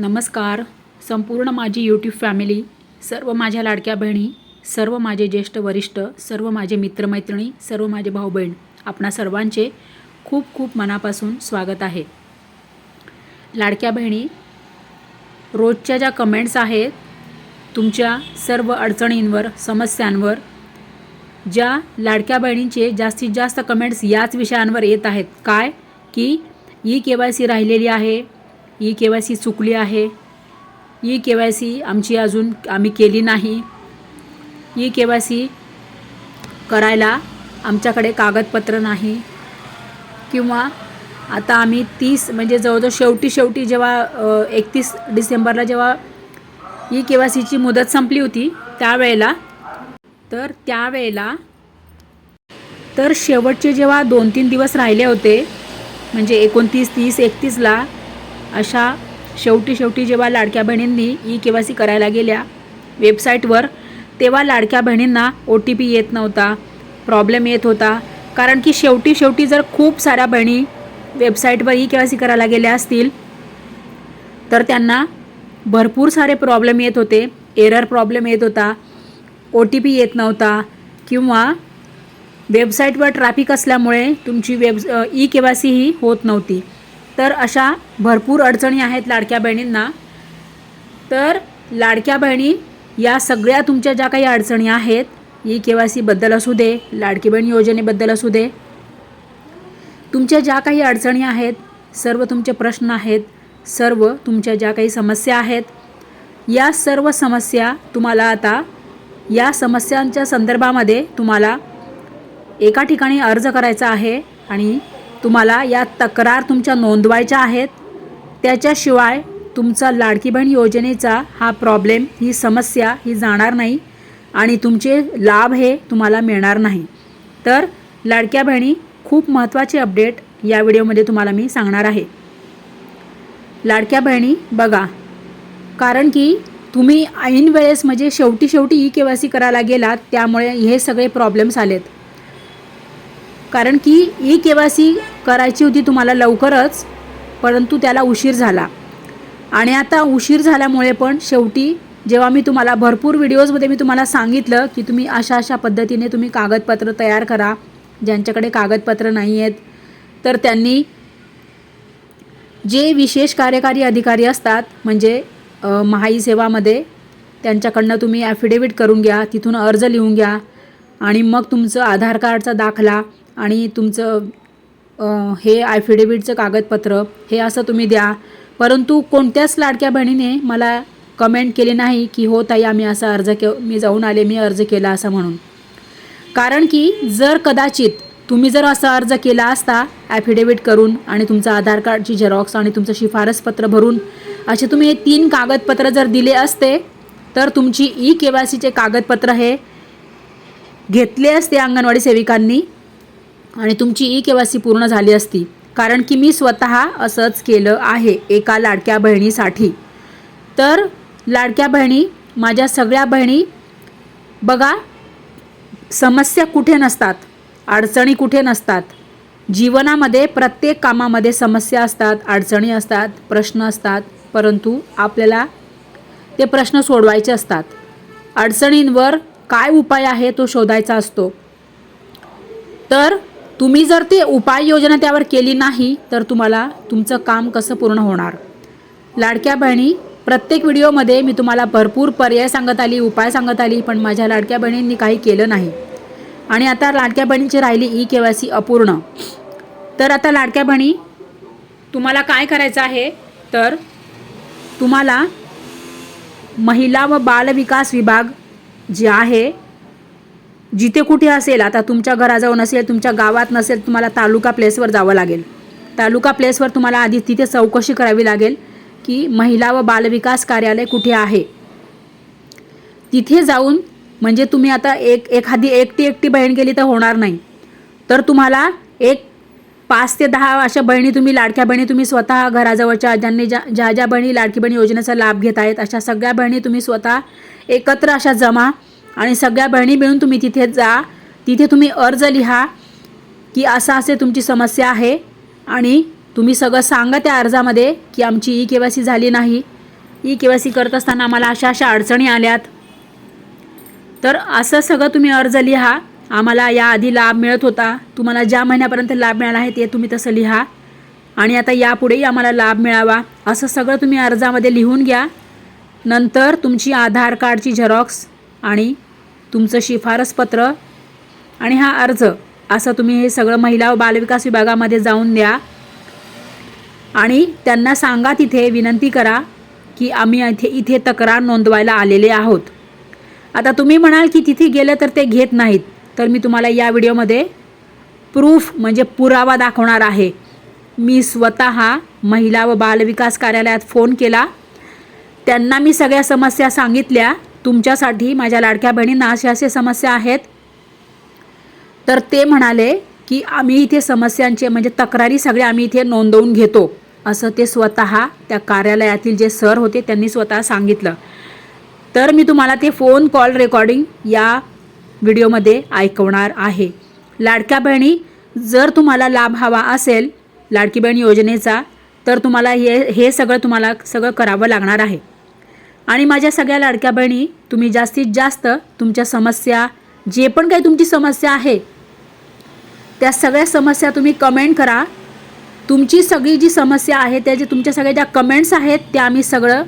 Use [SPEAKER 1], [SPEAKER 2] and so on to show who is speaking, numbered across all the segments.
[SPEAKER 1] नमस्कार. संपूर्ण माझी यूट्यूब फॅमिली सर्व माझ्या लाडक्या बहिणी सर्व माझे ज्येष्ठ वरिष्ठ सर्व माझे मित्रमैत्रिणी सर्व माझे भाऊ बहीण आपणा सर्वांचे खूप खूप मनापासून स्वागत आहे. लाडक्या बहिणी रोजच्या ज्या कमेंट्स आहेत तुमच्या सर्व अडचणींवर समस्यांवर ज्या लाडक्या बहिणींचे जास्तीत जास्त कमेंट्स याच विषयांवर येत आहेत. काय? की ई के वाय सी राहिलेली आहे ई के वाय सी चुकली आहे. ई के वाय सी आमची अजून आम्ही केली नाही. ई के वाय सी करायला आमच्याकडे कागदपत्र नाही. किंवा आता आम्ही तीस म्हणजे जवळजवळ शेवटी शेवटी जेव्हा एकतीस डिसेंबरला जेव्हा ई के वाय सीची मुदत संपली होती त्यावेळेला तर त्यावेळेला तर शेवटचे जेव्हा दोन तीन दिवस राहिले होते म्हणजे एकोणतीस तीस एकतीसला अशा शेवटी शेवटी जेव्हा लाडक्या बहिणींनी ई के वाय सी करायला गेल्या वेबसाईटवर तेव्हा लाडक्या बहिणींना ओ टी पी येत नव्हता प्रॉब्लेम येत होता. कारण की शेवटी शेवटी जर खूप साऱ्या बहिणी वेबसाईटवर ई के वाय सी करायला गेल्या असतील तर त्यांना भरपूर सारे प्रॉब्लेम येत होते एरर प्रॉब्लेम येत होता ओ टी पी येत नव्हता किंवा वेबसाईटवर ट्रॅफिक असल्यामुळे तुमची web E K Y C ही होत नव्हती. तर अशा भरपूर अडचणी आहेत लाडक्या बहिणींना. तर लाडक्या बहिणी या सगळ्या तुमच्या ज्या काही अडचणी आहेत ई के वाय सीबद्दल असू दे लाडकी बहीण योजनेबद्दल असू दे तुमच्या ज्या काही अडचणी आहेत सर्व तुमचे प्रश्न आहेत सर्व तुमच्या ज्या काही समस्या आहेत या सर्व समस्या तुम्हाला आता या समस्यांच्या संदर्भामध्ये तुम्हाला एका ठिकाणी अर्ज करायचा आहे आणि तुम्हाला या तक्रार तुमच्या नोंदवायच्या आहेत. त्याच्याशिवाय तुमचा लाडकी बहीण योजनेचा हा प्रॉब्लेम ही समस्या ही जाणार नाही आणि तुमचे लाभ हे तुम्हाला मिळणार नाही. तर लाडक्या बहिणी खूप महत्त्वाचे अपडेट या व्हिडिओमध्ये तुम्हाला मी सांगणार आहे. लाडक्या बहिणी बघा कारण की तुम्ही ऐन वेळेस म्हणजे शेवटी शेवटी ई के वाय सी करायला गेलात त्यामुळे हे सगळे प्रॉब्लेम्स आलेत. कारण की ई के वाय सी करायची होती तुम्हाला लवकरच परंतु त्याला उशीर झाला. आणि आता उशीर झाल्यामुळे पण शेवटी जेव्हा मी तुम्हाला भरपूर व्हिडिओजमध्ये मी तुम्हाला सांगितलं की तुम्ही अशा अशा पद्धतीने तुम्ही कागदपत्र तयार करा ज्यांच्याकडे कागदपत्र नाही आहेत तर त्यांनी जे विशेष कार्यकारी अधिकारी असतात म्हणजे महाई सेवामध्ये त्यांच्याकडनं तुम्ही ॲफिडेविट करून घ्या तिथून अर्ज लिहून घ्या आणि मग तुमचं आधार कार्डचा दाखला आणि तुमचं हे ॲफिडेविटचं कागदपत्र हे असं तुम्ही द्या. परंतु कोणत्याच लाडक्या बहिणीने मला कमेंट केली नाही की हो ताई आम्ही असा अर्ज के मी जाऊन आले मी अर्ज केला असं म्हणून. कारण की जर कदाचित तुम्ही जर असा अर्ज केला असता ॲफिडेविट करून आणि तुमचं आधार कार्डची झेरॉक्स आणि तुमचं शिफारसपत्र भरून असे तुम्ही हे तीन कागदपत्र जर दिले असते तर तुमची ई के वाय सीचे कागदपत्र हे घेतले असते अंगणवाडी सेविकांनी आणि तुमची ई केवासी पूर्ण झाली असती कारण की मी स्वतः असंच केलं आहे एका लाडक्या बहिणीसाठी. तर लाडक्या बहिणी माझ्या सगळ्या बहिणी बघा समस्या कुठे नसतात अडचणी कुठे नसतात जीवनामध्ये प्रत्येक कामामध्ये समस्या असतात अडचणी असतात प्रश्न असतात परंतु आपल्याला ते प्रश्न सोडवायचे असतात. अडचणींवर काय उपाय आहे तो शोधायचा असतो. तर तुम्ही जर ते उपाययोजना त्यावर केली नाही तर तुम्हाला तुमचं काम कसं पूर्ण होणार? लाडक्या बहिणी प्रत्येक व्हिडिओमध्ये मी तुम्हाला भरपूर पर्याय सांगत आली उपाय सांगत आली पण माझ्या लाडक्या बहिणींनी काही केलं नाही. आणि आता लाडक्या बहिणीची राहिली ई के वाय सी अपूर्ण. तर आता लाडक्या बहिणी तुम्हाला काय करायचं आहे? तर तुम्हाला महिला व बालविकास विभाग जे आहे जिथे कुठे असेल आता तुमच्या घराजवळ नसेल तुमच्या गावात नसेल तुम्हाला तालुका प्लेसवर जावं लागेल. तालुका प्लेसवर तुम्हाला आधी तिथे चौकशी करावी लागेल की महिला व बालविकास कार्यालय कुठे आहे. तिथे जाऊन म्हणजे तुम्ही आता एक एखादी एकटी एकटी बहीण गेली तर होणार नाही. तर तुम्हाला एक पाच ते दहा अशा बहिणी तुम्ही लाडक्या बहिणी तुम्ही स्वतः घराजवळच्या ज्यांनी ज्या ज्या ज्या बहिणी लाडकी बहिणी योजनेचा लाभ घेत आहेत अशा सगळ्या बहिणी तुम्ही स्वतः एकत्र अशा जमा आणि सगळ्या बहिणी मिळून तुम्ही तिथे जा. तिथे तुम्ही अर्ज लिहा की असं असे तुमची समस्या आहे. आणि तुम्ही सगळं सांगा त्या अर्जामध्ये की आमची ई के वाय सी झाली नाही. ई के वाय सी करत असताना आम्हाला अशा अशा अडचणी आल्यात. तर असं सगळं तुम्ही अर्ज लिहा. आम्हाला याआधी लाभ मिळत होता. तुम्हाला ज्या महिन्यापर्यंत लाभ मिळाला आहे ते तुम्ही तसं लिहा. आणि आता यापुढेही आम्हाला लाभ मिळावा. असं सगळं तुम्ही अर्जामध्ये लिहून घ्या. नंतर तुमची आधार कार्डची झेरॉक्स आणि तुमचं शिफारसपत्र आणि हा अर्ज. असं तुम्ही हे सगळं महिला व बालविकास विभागामध्ये जाऊन द्या. आणि त्यांना सांगा तिथे विनंती करा की आम्ही इथे इथे तक्रार नोंदवायला आलेले आहोत. आता तुम्ही म्हणाल की तिथे गेलं तर ते घेत नाहीत. तर मी तुम्हाला या व्हिडिओमध्ये प्रूफ म्हणजे पुरावा दाखवणार आहे. मी स्वतः महिला व बालविकास कार्यालयात फोन केला. त्यांना मी सगळ्या समस्या सांगितल्या. तुमच्यासाठी माझ्या लाडक्या बहिणींना असे असे समस्या आहेत. तर ते म्हणाले की आम्ही इथे समस्यांचे म्हणजे तक्रारी सगळ्या आम्ही इथे नोंदवून घेतो असं ते स्वतः त्या कार्यालयातील जे सर होते त्यांनी स्वतः सांगितलं. तर मी तुम्हाला ते फोन कॉल रेकॉर्डिंग या व्हिडिओमध्ये ऐकवणार आहे. लाडक्या बहिणी जर तुम्हाला लाभ हवा असेल लाडकी बहीण योजनेचा तर तुम्हाला हे हे सगळं तुम्हाला सगळं करावं लागणार आहे. आणि माझ्या सगळ्या लाडक्या बहिणी तुम्ही जास्तीत जास्त तुमच्या समस्या जे पण काही तुमची समस्या आहे त्या सगळ्या समस्या तुम्ही कमेंट करा. तुमची सगळी जी समस्या आहे त्या जे तुमच्या सगळ्या ज्या कमेंट्स आहेत त्या आम्ही सगळं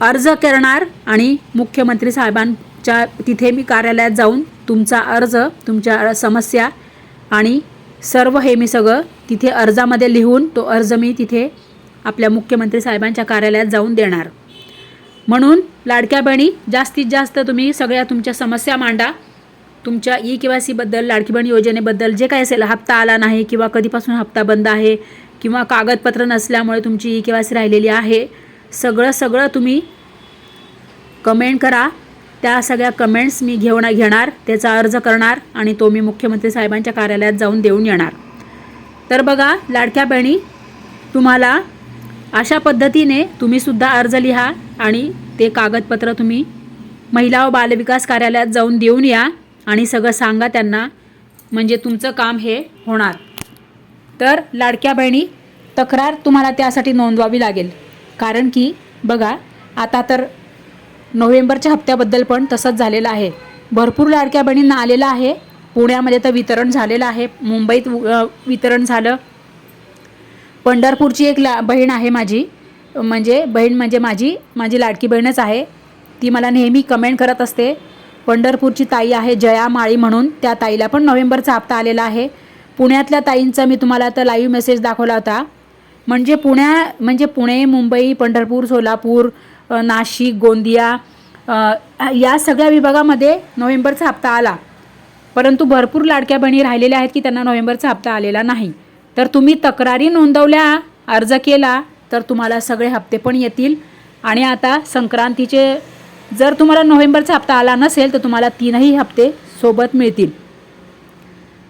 [SPEAKER 1] अर्ज करणार आणि मुख्यमंत्री साहेबांच्या तिथे मी कार्यालयात जाऊन तुमचा अर्ज तुमच्या समस्या आणि सर्व हे मी सगळं तिथे अर्जामध्ये लिहून तो अर्ज मी तिथे आपल्या मुख्यमंत्री साहेबांच्या कार्यालयात जाऊन देणार. म्हणून लाडक्या बहिणी जास्तीत जास्त तुम्ही सगळ्या तुमच्या समस्या मांडा. तुमच्या E K Y सीबद्दल Ladki Bahin योजनेबद्दल जे काही असेल हप्ता आला नाही किंवा कधीपासून हप्ता बंद आहे किंवा कागदपत्र नसल्यामुळे तुमची ई के वाय सी राहिलेली आहे सगळं सगळं तुम्ही कमेंट करा. त्या सगळ्या कमेंट्स मी घेऊन घेणार त्याचा अर्ज करणार आणि तो मी मुख्यमंत्री साहेबांच्या कार्यालयात जाऊन देऊन येणार. तर बघा लाडक्या बहिणी तुम्हाला अशा पद्धतीने तुम्हीसुद्धा अर्ज लिहा आणि ते कागदपत्र तुम्ही महिला व बालविकास कार्यालयात जाऊन देऊन या आणि सगळं सांगा त्यांना म्हणजे तुमचं काम हे होणार. तर लाडक्या बहिणी तक्रार तुम्हाला त्यासाठी नोंदवावी लागेल. कारण की बघा आता तर नोव्हेंबरच्या हप्त्याबद्दल पण तसंच झालेलं आहे. भरपूर लाडक्या बहिणींना आलेलं आहे. पुण्यामध्ये तर वितरण झालेलं आहे. मुंबईत वितरण झालं. पंढरपूरची एक ला बहीण आहे माझी. म्हणजे बहीण म्हणजे माझी माझी लाडकी बहीणच आहे. ती मला नेहमी कमेंट करत असते. पंढरपूरची ताई आहे जया माळी म्हणून. त्या ताईला पण नोव्हेंबरचा हप्ता आलेला आहे. पुण्यातल्या ताईंचा मी तुम्हाला आता लाईव्ह मेसेज दाखवला होता. म्हणजे पुण्या म्हणजे पुणे मुंबई पंढरपूर सोलापूर नाशिक गोंदिया या सगळ्या विभागामध्ये नोव्हेंबरचा हप्ता आला. परंतु भरपूर लाडक्या बहिणी राहिलेल्या आहेत की त्यांना नोव्हेंबरचा हप्ता आलेला नाही. तर तुम्ही तक्रारी नोंदवल्या अर्ज केला तर तुम्हाला सगळे हप्ते पण येतील. आणि आता संक्रांतीचे जर तुम्हाला नोव्हेंबरचा हप्ता आला नसेल तर तुम्हाला तीनही हप्ते सोबत मिळतील.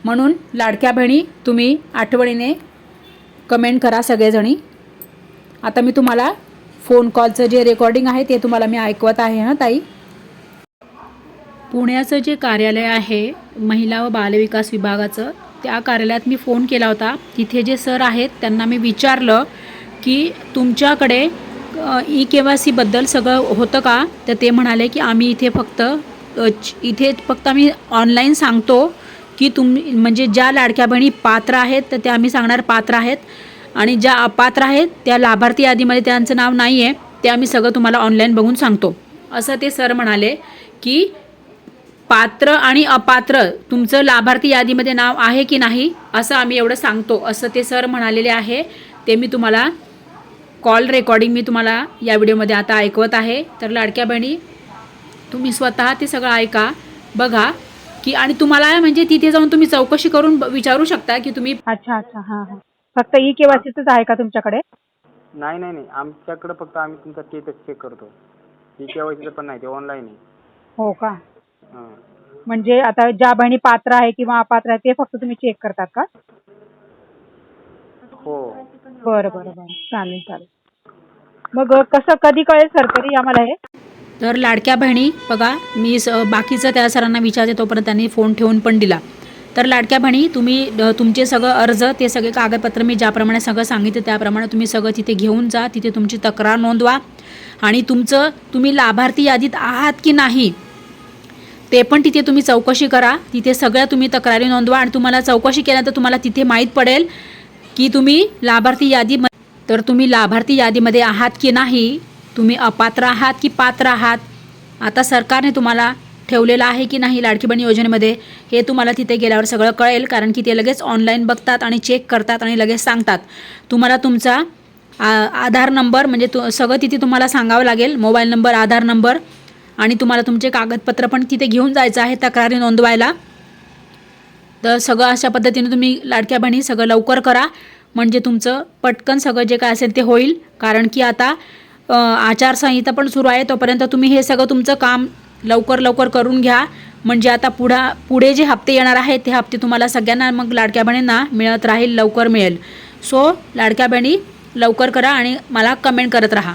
[SPEAKER 1] म्हणून लाडक्या बहिणी तुम्ही आठवणीने कमेंट करा सगळेजणी. आता मी तुम्हाला फोन कॉलचं जे रेकॉर्डिंग आहे ते तुम्हाला मी ऐकवत आहे हां ताई? पुण्याचं जे कार्यालय आहे महिला व बालविकास विभागाचं त्या कार्यालयात मी फोन केला होता. तिथे जे सर आहेत त्यांना मी विचारलं की तुमच्याकडे ई के वाय सीबद्दल सगळं होतं का? तर ते म्हणाले की आम्ही इथे फक्त इथे फक्त आम्ही ऑनलाईन सांगतो की तुम म्हणजे ज्या लाडक्या बहिणी पात्र आहेत तर त्या आम्ही सांगणार पात्र आहेत. आणि ज्या अपात्र आहेत त्या लाभार्थी यादीमध्ये त्यांचं नाव नाही आहे ते आम्ही सगळं तुम्हाला ऑनलाईन बघून सांगतो. असं ते सर म्हणाले की पात्र आणि अपात्र तुमचं लाभार्थी यादीमध्ये नाव आहे की नाही असं आम्ही एवढं सांगतो. असं ते सर म्हणालेले आहे. ते मी तुम्हाला कॉल रेकॉर्डिंग मी तुम्हाला या व्हिडिओमध्ये आता ऐकवत आहे. तर लाडक्या बहिणी तुम्ही स्वतः ते सगळं ऐका बघा की आणि तुम्हाला म्हणजे तिथे जाऊन तुम्ही चौकशी करून विचारू शकता की तुम्ही
[SPEAKER 2] अच्छा अच्छा हां हां. फक्त ई केवायसीच आहे का तुमच्याकडे?
[SPEAKER 3] नाही नाही नाही. आमच्याकडं फक्त आम्ही तुमचा स्टेटस चेक करतो. ही केवायसीचं पण नाही ते ऑनलाईन आहे.
[SPEAKER 2] हो का? म्हणजे आता ज्या बहिणी पात्र आहे किंवा अपात्र आहे ते फक्त तुम्ही चेक करतात का?
[SPEAKER 3] हो.
[SPEAKER 2] बरं बरं बरं. चालेल चालेल. मग कसं कधी कळेल सर तरी आम्हाला हे?
[SPEAKER 1] तर लाडक्या बहिणी बघा मी स बाकीचं त्या सरांना विचारते तोपर्यंत त्यांनी फोन ठेवून पण दिला. तर लाडक्या बहिणी तुम्ही अ, तुमचे सगळं अर्ज ते सगळे कागदपत्र मी ज्याप्रमाणे सगळं सांगितलं त्याप्रमाणे तुम्ही सगळं तिथे घेऊन जा तिथे तुमची तक्रार नोंदवा. आणि तुमचं तुम्ही लाभार्थी यादीत आहात की नाही ते पण तिथे तुम्ही चौकशी करा. तिथे सगळ्या तुम्ही तक्रारी नोंदवा आणि तुम्हाला चौकशी केल्यानंतर तुम्हाला तिथे माहीत पडेल की तुम्ही लाभार्थी यादी तर तुम्ही लाभार्थी यादीमध्ये आहात की नाही? तुम्ही अपात्र आहात की पात्र आहात? आता सरकारने तुम्हाला ठेवलेलं आहे की नाही लाडकी बहीण योजनेमध्ये? हे तुम्हाला तिथे गेल्यावर सगळं कळेल कारण की ते लगेच ऑनलाईन बघतात आणि चेक करतात आणि लगेच सांगतात. तुम्हाला तुमचा आ- आधार नंबर म्हणजे तु सगळं तिथे तुम्हाला सांगावं लागेल. मोबाईल नंबर आधार नंबर आणि तुम्हाला तुमचे कागदपत्र पण तिथे घेऊन जायचं आहे तक्रारी नोंदवायला. तर सगळं अशा पद्धतीने तुम्ही लाडक्या बहिणी सगळं लवकर करा. म्हणजे तुमचं पटकन सगळं जे काय असेल ते होईल. कारण की आता आचारसंहिता पण सुरू आहे. तोपर्यंत तुम्ही हे सगळं तुमचं काम लवकर लवकर करून घ्या. म्हणजे आता पुढा पुढे जे हप्ते येणार आहेत ते हप्ते तुम्हाला सगळ्यांना मग लाडक्या बहिणींना मिळत राहील लवकर मिळेल. सो लाडक्या बहिणी लवकर करा आणि मला कमेंट करत राहा.